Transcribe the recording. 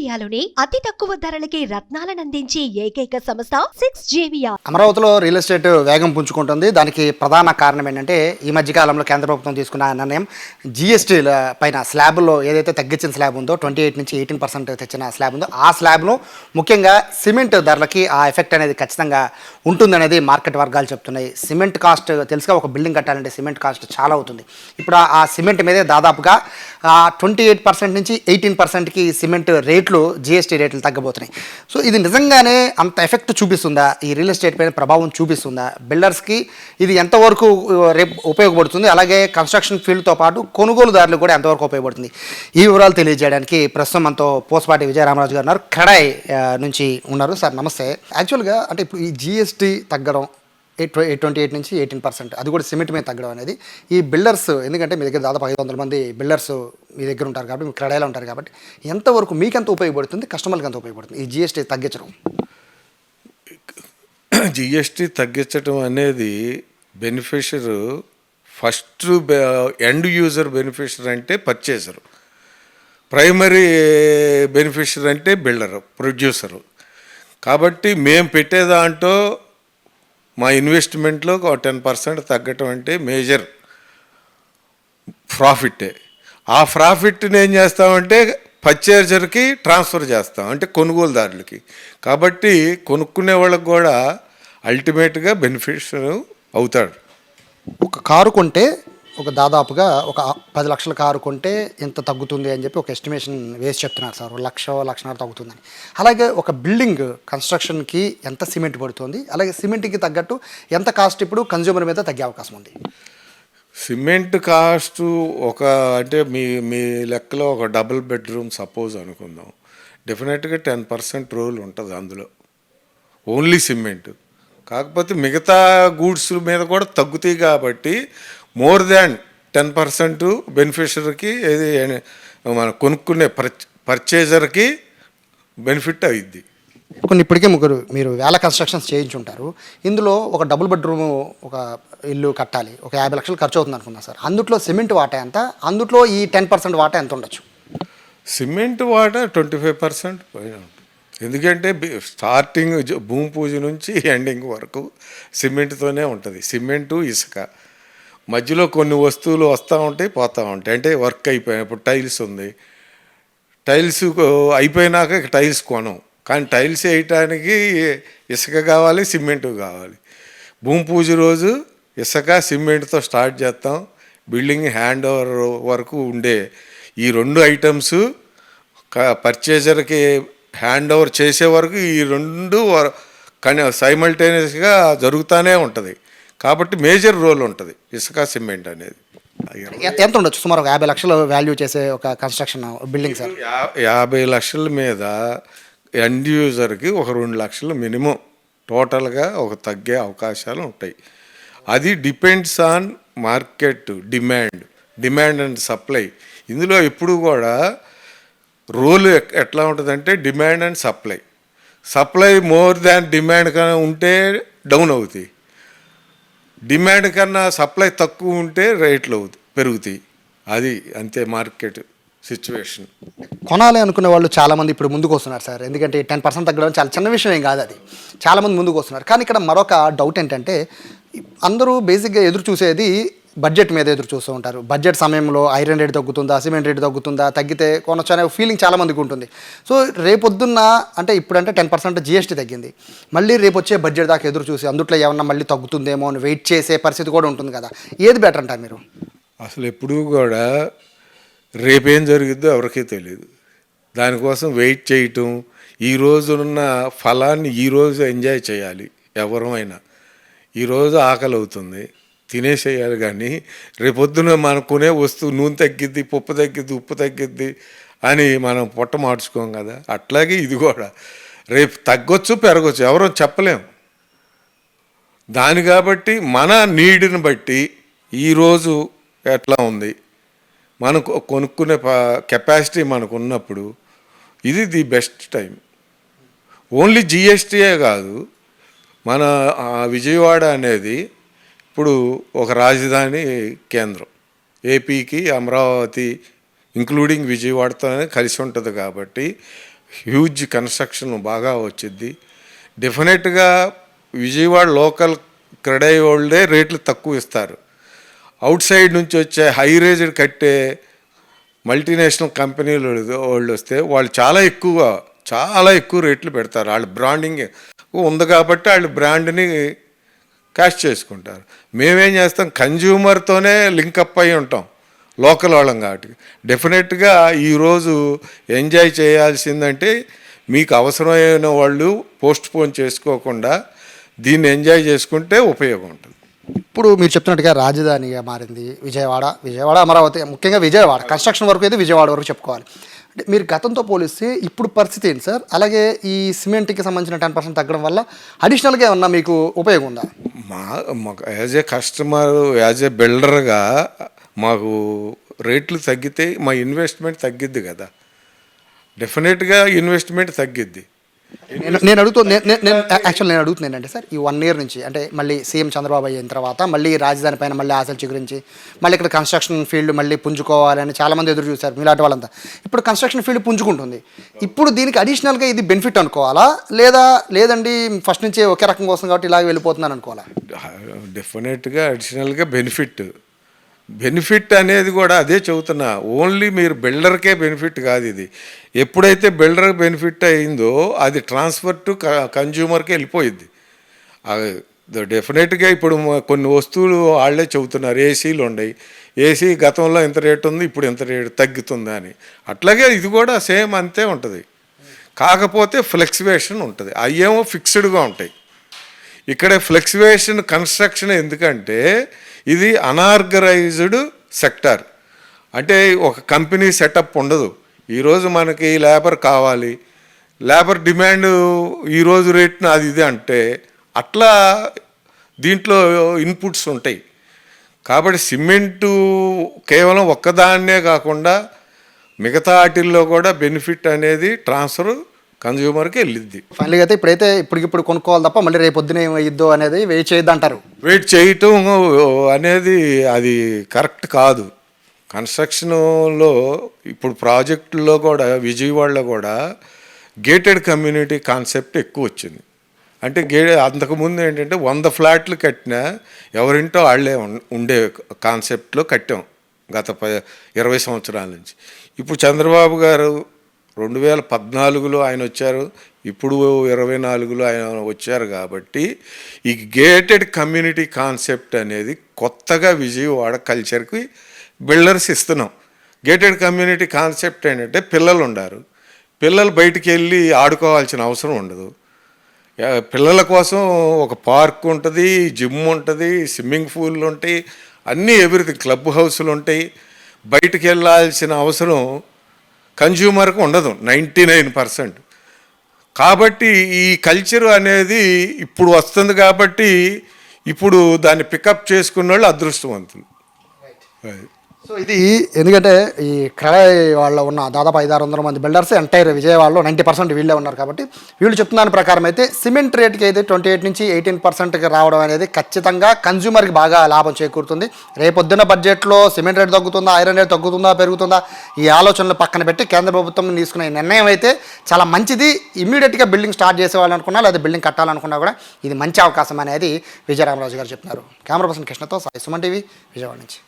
ఇండియాలోనే అతి తక్కువ ధరలకి రత్నాలను అందించే ఏకైక సంస్థ సిక్స్ జేవియా అమరావతిలో రియల్ ఎస్టేట్ వేగం పుంజుకుంటుంది. దానికి ప్రధాన కారణం ఏంటంటే ఈ మధ్య కాలంలో కేంద్ర ప్రభుత్వం తీసుకున్న నిర్ణయం జిఎస్టీ పైన స్లాబ్లో ఏదైతే తగ్గించిన స్లాబ్ ఉందో ట్వంటీ ఎయిట్ నుంచి ఎయిటీన్ పర్సెంట్ తెచ్చిన స్లాబ్ ఉందో ఆ స్లాబ్ను ముఖ్యంగా సిమెంట్ ధరలకి ఆ ఎఫెక్ట్ అనేది ఖచ్చితంగా ఉంటుందనేది మార్కెట్ వర్గాలు చెప్తున్నాయి. సిమెంట్ కాస్ట్ తెలుసుగా ఒక బిల్డింగ్ కట్టాలంటే సిమెంట్ కాస్ట్ చాలా అవుతుంది. ఇప్పుడు ఆ- ఆ సిమెంట్ మీదే దాదాపుగా ట్వంటీ ఎయిట్ పర్సెంట్ నుంచి ఎయిటీన్ పర్సెంట్కి సిమెంట్ రేట్లు జిఎస్టీ రేట్లు తగ్గబోతున్నాయి. సో ఇది నిజంగానే అంత ఎఫెక్ట్ చూపిస్తుందా? ఈ రియల్ ఎస్టేట్ పైన ప్రభావం చూపిస్తుందా? బిల్డర్స్కి ఇది ఎంతవరకు రేపు ఉపయోగపడుతుంది? అలాగే కన్స్ట్రక్షన్ ఫీల్డ్తో పాటు కొనుగోలుదారులు కూడా ఎంతవరకు ఉపయోగపడుతుంది? ఈ వివరాలు తెలియజేయడానికి ప్రస్తుతం మనతో పోస్పాటి విజయరామరాజు గారు ఉన్నారు. కడాయ్ నుంచి ఉన్నారు. సార్ నమస్తే. యాక్చువల్గా అంటే ఇప్పుడు ఈ జిఎస్టీ తగ్గడం ఎయిట్ ట్వంటీ ఎయిట్ నుంచి ఎయిటీన్ పర్సెంట్. అది కూడా సిమెంట్ మీద తగ్గడం అనేది. ఈ బిల్డర్స్ ఎందుకంటే మీ దగ్గర దాదాపు ఐదు వందల మంది బిల్డర్స్ మీ దగ్గర ఉంటారు కాబట్టి మీ క్రెడైలో ఉంటారు కాబట్టి ఎంతవరకు మీకు ఎంత ఉపయోగపడుతుంది కస్టమర్కి ఎంత ఉపయోగపడుతుంది? ఈ జిఎస్టీ తగ్గించడం. జిఎస్టీ తగ్గించడం అనేది beneficiary first end user beneficiary అంటే పర్చేసరు. ప్రైమరీ బెనిఫిషర్ అంటే బిల్డర్ ప్రొడ్యూసరు. కాబట్టి మేము పెట్టేదాంట్లో మా ఇన్వెస్ట్మెంట్లో ఒక టెన్ పర్సెంట్ తగ్గటం అంటే మేజర్ ప్రాఫిటే ఆ ప్రాఫిట్ని ఏం చేస్తామంటే పర్చేజర్కి ట్రాన్స్ఫర్ చేస్తాం అంటే కొనుగోలుదారులకి. కాబట్టి కొనుక్కునే వాళ్ళకి కూడా అల్టిమేట్గా బెనిఫిషియర్ అవుతాడు. ఒక కారు కొంటే ఒక దాదాపుగా ఒక పది లక్షల కారు కొంటే ఇంత తగ్గుతుంది అని చెప్పి ఒక ఎస్టిమేషన్ వేసి చెప్తున్నారు సార్. ఒక లక్ష లక్షన్నర తగ్గుతుందని. అలాగే ఒక బిల్డింగ్ కన్స్ట్రక్షన్కి ఎంత సిమెంట్ పడుతుంది అలాగే సిమెంట్కి తగ్గట్టు ఎంత కాస్ట్ ఇప్పుడు కన్జ్యూమర్ మీద తగ్గే అవకాశం ఉంది? సిమెంట్ కాస్ట్ ఒక అంటే మీ మీ లెక్కలో ఒక డబుల్ బెడ్రూమ్ సపోజ్ అనుకుందాం. డెఫినెట్గా టెన్ పర్సెంట్ రోల్ ఉంటుంది అందులో. ఓన్లీ సిమెంట్ కాకపోతే మిగతా గూడ్స్ మీద కూడా తగ్గుతాయి కాబట్టి మోర్ దాన్ టెన్ పర్సెంట్ బెనిఫిషరీకి ఏది మన కొనుక్కునే పర్చ పర్చేజర్కి బెనిఫిట్ అయింది కొన్ని ఇప్పటికే ముగ్గురు మీరు వేల కన్స్ట్రక్షన్స్ చేయించుంటారు. ఇందులో ఒక డబుల్ బెడ్రూమ్ ఒక ఇల్లు కట్టాలి ఒక యాభై లక్షలు ఖర్చు అవుతుంది అనుకున్నా సార్. అందుట్లో సిమెంట్ వాటా ఎంత? అందుట్లో ఈ టెన్ పర్సెంట్ వాటా ఎంత ఉండొచ్చు? సిమెంట్ వాట ట్వంటీ ఫైవ్ పర్సెంట్ పైన ఎందుకంటే స్టార్టింగ్ భూమి పూజ నుంచి ఎండింగ్ వరకు సిమెంట్తోనే ఉంటుంది. సిమెంటు ఇసుక. మధ్యలో కొన్ని వస్తువులు వస్తూ ఉంటాయి పోతూ ఉంటాయి. అంటే వర్క్ అయిపోయిన ఇప్పుడు టైల్స్ ఉంది. టైల్స్ అయిపోయినాక టైల్స్ కొనం కానీ టైల్స్ వేయటానికి ఇసుక కావాలి సిమెంట్ కావాలి. భూమి పూజ రోజు ఇసుక సిమెంట్తో స్టార్ట్ చేస్తాం. బిల్డింగ్ హ్యాండ్ ఓవర్ వరకు ఉండే ఈ రెండు ఐటమ్స్ పర్చేజర్కి హ్యాండ్ ఓవర్ చేసే వరకు ఈ రెండు కానీ సైమల్టేనియస్గా జరుగుతూనే ఉంటుంది. కాబట్టి మేజర్ రోల్ ఉంటుంది ఇసుక సిమెంట్ అనేది. ఎంత ఉండొచ్చు? సుమారు ఒక యాభై లక్షలు వాల్యూ చేసే ఒక కన్స్ట్రక్షన్ బిల్డింగ్ సార్ యాభై లక్షల మీద ఎండ్ యూజర్కి ఒక రెండు లక్షలు మినిమం టోటల్గా ఒక తగ్గే అవకాశాలు ఉంటాయి. అది depends on market demand demand and supply ఇందులో ఎప్పుడు కూడా రోల్ ఎట్లా ఉంటుందంటే demand and supply supply more than demand కన్నా ఉంటే డౌన్ అవుతాయి. డిమాండ్ కన్నా సప్లై తక్కువ ఉంటే రేట్లు పెరుగుతాయి. అది అంతే మార్కెట్ సిచ్యువేషన్. కొనాలి అనుకునే వాళ్ళు చాలామంది ఇప్పుడు ముందుకు వస్తున్నారు సార్. ఎందుకంటే టెన్ పర్సెంట్ తగ్గడం చాలా చిన్న విషయం ఏం కాదు అది. చాలామంది ముందుకు వస్తున్నారు. కానీ ఇక్కడ మరొక డౌట్ ఏంటంటే అందరూ బేసిక్గా ఎదురు చూసేది బడ్జెట్ మీద ఎదురు చూస్తూ ఉంటారు. బడ్జెట్ సమయంలో ఐరన్ రేట్ తగ్గుతుందా సిమెంట్ రేట్ తగ్గుతుందా తగ్గితే కొనొచ్చు అనే ఫీలింగ్ చాలా మందికి ఉంటుంది. సో రేపొద్దున్న అంటే ఇప్పుడంటే టెన్ పర్సెంట్ జిఎస్టీ తగ్గింది. మళ్ళీ రేపు వచ్చే బడ్జెట్ దాకా ఎదురు చూసి అందుట్లో ఏమన్నా మళ్ళీ తగ్గుతుందేమో అని వెయిట్ చేసే పరిస్థితి కూడా ఉంటుంది కదా. ఏది బెటర్ అంటారు మీరు? అసలు ఎప్పుడూ కూడా రేపేం జరిగిద్దో ఎవరికీ తెలియదు దానికోసం వెయిట్ చేయటం ఈ రోజున్న ఫలాన్ని ఈ రోజు ఎంజాయ్ చేయాలి ఎవరమైనా. ఈరోజు ఆకలి అవుతుంది తినేసేయాలి కానీ రేపొద్దున మనం కొనే వస్తువు నూనె తగ్గిద్ది పప్పు తగ్గిద్ది ఉప్పు తగ్గిద్ది అని మనం పొట్ట మార్చుకోం కదా. అట్లాగే ఇది కూడా. రేపు తగ్గొచ్చు పెరగచ్చు ఎవరో చెప్పలేము దాని కాబట్టి మన నీడిని బట్టి ఈరోజు ఎట్లా ఉంది? మనకు కొనుక్కునే కెపాసిటీ మనకు ఉన్నప్పుడు ఇది ది బెస్ట్ టైం. ఓన్లీ జిఎస్టీయే కాదు మన విజయవాడ అనేది ఇప్పుడు ఒక రాజధాని కేంద్రం. ఏపీకి అమరావతి ఇంక్లూడింగ్ విజయవాడతోనే కలిసి ఉంటుంది కాబట్టి హ్యూజ్ కన్స్ట్రక్షన్ బాగా వచ్చింది డెఫినెట్గా విజయవాడ లోకల్ క్రెడై వాళ్ళే రేట్లు తక్కువ ఇస్తారు. అవుట్ సైడ్ నుంచి వచ్చే హై రేజ్డ్ కట్టే మల్టీనేషనల్ కంపెనీలు వాళ్ళు వస్తే వాళ్ళు చాలా ఎక్కువ చాలా ఎక్కువ రేట్లు పెడతారు. వాళ్ళు బ్రాండింగ్ ఉంది కాబట్టి వాళ్ళు బ్రాండ్ని క్యాష్ చేసుకుంటారు. మేమేం చేస్తాం కన్జ్యూమర్తోనే లింకప్ అయి ఉంటాం లోకల్ వాళ్ళం కాబట్టి. డెఫినెట్గా ఈరోజు ఎంజాయ్ చేయాల్సిందంటే మీకు అవసరమైన వాళ్ళు పోస్ట్ పోన్ చేసుకోకుండా దీన్ని ఎంజాయ్ చేసుకుంటే ఉపయోగం ఉంటుంది. ఇప్పుడు మీరు చెప్తున్నట్టుగా రాజధానిగా మారింది విజయవాడ. విజయవాడ అమరావతి ముఖ్యంగా విజయవాడ. కన్స్ట్రక్షన్ వరకు అయితే విజయవాడ వరకు చెప్పుకోవాలి. మీరు గతంతో పోలిస్తే ఇప్పుడు పరిస్థితి ఏంటి సార్? అలాగే ఈ సిమెంట్కి సంబంధించిన టెన్ పర్సెంట్ తగ్గడం వల్ల అడిషనల్గా ఏమన్నా మీకు ఉపయోగం ఉందా? మా మాకు as a customer as a బిల్డర్గా మాకు రేట్లు తగ్గితే మా ఇన్వెస్ట్మెంట్ తగ్గిద్ది కదా. డెఫినెట్గా ఇన్వెస్ట్మెంట్ తగ్గిద్ది. నేను నేను అడుగుతూ నేను నేను- యాక్చువల్ నేను అడుగుతున్నాను ఏంటంటే సార్ ఈ వన్ ఇయర్ నుంచి అంటే మళ్ళీ సీఎం చంద్రబాబు అయిన తర్వాత మళ్ళీ రాజధాని పైన మళ్ళీ ఆశలు చిగురించి మళ్ళీ ఇక్కడ కన్స్ట్రక్షన్ ఫీల్డ్ మళ్ళీ పుంజుకోవాలని చాలామంది ఎదురు చూశారు మీలాంటి వాళ్ళంతా. ఇప్పుడు కన్స్ట్రక్షన్ ఫీల్డ్ పుంజుకుంటుంది. ఇప్పుడు దీనికి అడిషనల్గా ఇది బెనిఫిట్ అనుకోవాలా? లేదా లేదండి ఫస్ట్ నుంచే ఒకే రకం కోసం కాబట్టి ఇలాగ వెళ్ళిపోతున్నాను అనుకోవాలా? డెఫినెట్గా అడిషనల్గా బెనిఫిట్ బెనిఫిట్ అనేది కూడా అదే చెబుతున్నా. ఓన్లీ మీరు బిల్డర్కే బెనిఫిట్ కాదు ఇది. ఎప్పుడైతే బిల్డర్ బెనిఫిట్ అయిందో అది ట్రాన్స్ఫర్ టు కన్జ్యూమర్కి వెళ్ళిపోయింది డెఫినెట్గా ఇప్పుడు కొన్ని వస్తువులు వాళ్ళే చెబుతున్నారు. ఏసీలు ఉన్నాయి ఏసీ గతంలో ఎంత రేటు ఉంది ఇప్పుడు ఎంత రేటు తగ్గుతుంది అని. అట్లాగే ఇది కూడా సేమ్ అంతే ఉంటుంది. కాకపోతే ఫ్లెక్సివేషన్ ఉంటుంది. అయ్యేమో ఫిక్స్డ్గా ఉంటాయి. ఇక్కడ ఫ్లెక్సివేషన్ కన్స్ట్రక్షన్ ఎందుకంటే ఇది అనార్గనైజ్డ్ సెక్టార్. అంటే ఒక కంపెనీ సెటప్ ఉండదు. ఈరోజు మనకి లేబర్ కావాలి. లేబర్ డిమాండ్ ఈరోజు రేట్న అది ఇది అంటే అట్లా దీంట్లో ఇన్పుట్స్ ఉంటాయి. కాబట్టి సిమెంటు కేవలం ఒక్కదాన్నే కాకుండా మిగతా వాటిల్లో కూడా బెనిఫిట్ అనేది ట్రాన్స్ఫర్ కన్జ్యూమర్కి వెళ్ళిద్ది. ఫైనల్గా అయితే ఇప్పుడైతే ఇప్పటికిప్పుడు కొనుక్కోవాలి తప్ప మళ్ళీ రేపు పొద్దున ఏమయ్యిద్దో అనేది వెయిట్ చేయొద్దు అంటారు. వెయిట్ చేయటం అనేది అది కరెక్ట్ కాదు. కన్స్ట్రక్షన్లో ఇప్పుడు ప్రాజెక్టుల్లో కూడా విజయవాడలో కూడా గేటెడ్ కమ్యూనిటీ కాన్సెప్ట్ ఎక్కువ వచ్చింది. అంటే గే అంతకుముందు ఏంటంటే వంద ఫ్లాట్లు కట్టినా ఎవరింటో వాళ్ళే ఉండే కాన్సెప్ట్లో కట్టాం గత ఇరవై సంవత్సరాల నుంచి. ఇప్పుడు చంద్రబాబు గారు రెండు వేల పద్నాలుగులో ఆయన వచ్చారు. ఇప్పుడు ఇరవై నాలుగులో ఆయన వచ్చారు కాబట్టి ఈ గేటెడ్ కమ్యూనిటీ కాన్సెప్ట్ అనేది కొత్తగా విజయవాడ కల్చర్కి బిల్డర్స్ ఇస్తున్నాం. గేటెడ్ కమ్యూనిటీ కాన్సెప్ట్ ఏంటంటే పిల్లలు ఉండారు. పిల్లలు బయటికి వెళ్ళి ఆడుకోవాల్సిన అవసరం ఉండదు. పిల్లల కోసం ఒక పార్క్ ఉంటుంది జిమ్ ఉంటుంది స్విమ్మింగ్ పూల్ ఉంటాయి అన్నీ ఎవ్రీథింగ్ క్లబ్ హౌస్లు ఉంటాయి. బయటికి వెళ్ళాల్సిన అవసరం కన్జ్యూమర్కి ఉండదు నైంటీ నైన్ పర్సెంట్. కాబట్టి ఈ కల్చర్ అనేది ఇప్పుడు వస్తుంది కాబట్టి ఇప్పుడు దాన్ని పికప్ చేసుకున్న వాళ్ళు అదృష్టవంతులు అది. సో ఇది ఎందుకంటే ఈ క్రయ వాళ్ళ ఉన్న దాదాపు ఐదు ఆరు వందల మంది బిల్డర్స్ ఎంటైర్ విజయవాడలో నైంటీ పర్సెంట్ వీళ్ళే ఉన్నారు కాబట్టి వీళ్ళు చెప్తున్న దాని ప్రకారం అయితే సిమెంట్ రేట్కి అయితే ట్వంటీ ఎయిట్ నుంచి ఎయిటీన్ పర్సెంట్కి రావడం అనేది ఖచ్చితంగా కన్జ్యూమర్కి బాగా లాభం చేకూరుతుంది. రేపొద్దున బడ్జెట్లో సిమెంట్ రేట్ తగ్గుతుందా ఐరన్ రేట్ తగ్గుతుందా పెరుగుతుందా ఈ ఆలోచనలు పక్కన పెట్టి కేంద్ర ప్రభుత్వం తీసుకునే ఈ నిర్ణయం అయితే చాలా మంచిది. ఇమీడియట్గా బిల్డింగ్ స్టార్ట్ చేసేవాళ్ళనుకున్నా లేదా బిల్డింగ్ కట్టాలనుకున్నా కూడా ఇది మంచి అవకాశం అనేది విజయరామరాజు గారు చెప్తున్నారు కెమెరా పర్సన్ కృష్ణతో సాయి సుమన్ టీవీ విజయవాడ నుంచి.